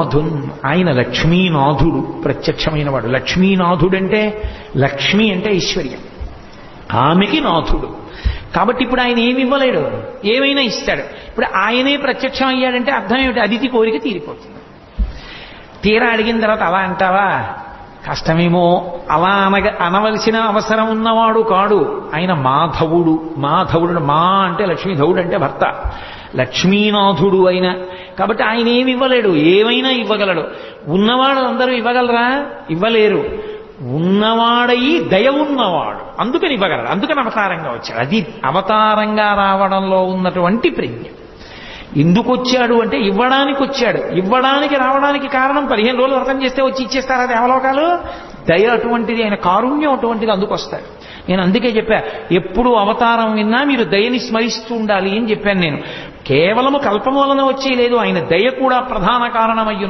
లక్ష్మీనాథున్ ఆయన లక్ష్మీనాథుడు ప్రత్యక్షమైన వాడు లక్ష్మీనాథుడంటే లక్ష్మి అంటే ఐశ్వర్యం. ఆమెకి నాథుడు. కాబట్టి ఇప్పుడు ఆయన ఏమి ఇవ్వలేడు? ఏమైనా ఇస్తాడు. ఇప్పుడు ఆయనే ప్రత్యక్షం అయ్యాడంటే అర్థం ఏమిటి? అతిథి కోరిక తీరిపోతుంది. తీరా అడిగిన తర్వాత అలా అంటావా? కష్టమేమో అలా అనగ అనవలసిన అవసరం ఉన్నవాడు కాడు. ఆయన మాధవుడు. మాధవుడు మా అంటే లక్ష్మీధవుడు అంటే భర్త. లక్ష్మీనాథుడు అయిన. కాబట్టి ఆయన ఏమి ఇవ్వలేడు. ఏమైనా ఇవ్వగలడు. ఉన్నవాడు అందరూ ఇవ్వగలరా? ఇవ్వలేరు. ఉన్నవాడయి దయ ఉన్నవాడు. అందుకని ఇవ్వగలడు. అందుకని అవతారంగా వచ్చాడు. అది అవతారంగా రావడంలో ఉన్నటువంటి ప్రజ్ఞ. ఎందుకు వచ్చాడు అంటే ఇవ్వడానికి వచ్చాడు ఇవ్వడానికి రావడానికి కారణం పదిహేను రోజులు వ్రతం చేస్తే వచ్చి ఇచ్చేస్తారా దేవలోకాలు? దయ అటువంటిది ఆయన కారుణ్యం అటువంటిది అందుకు నేను అందుకే చెప్పా ఎప్పుడు అవతారం విన్నా మీరు దయని స్మరిస్తూ ఉండాలి అని చెప్పాను నేను. కేవలము కల్పం వలన వచ్చే లేదు ఆయన దయ కూడా ప్రధాన కారణమయ్యి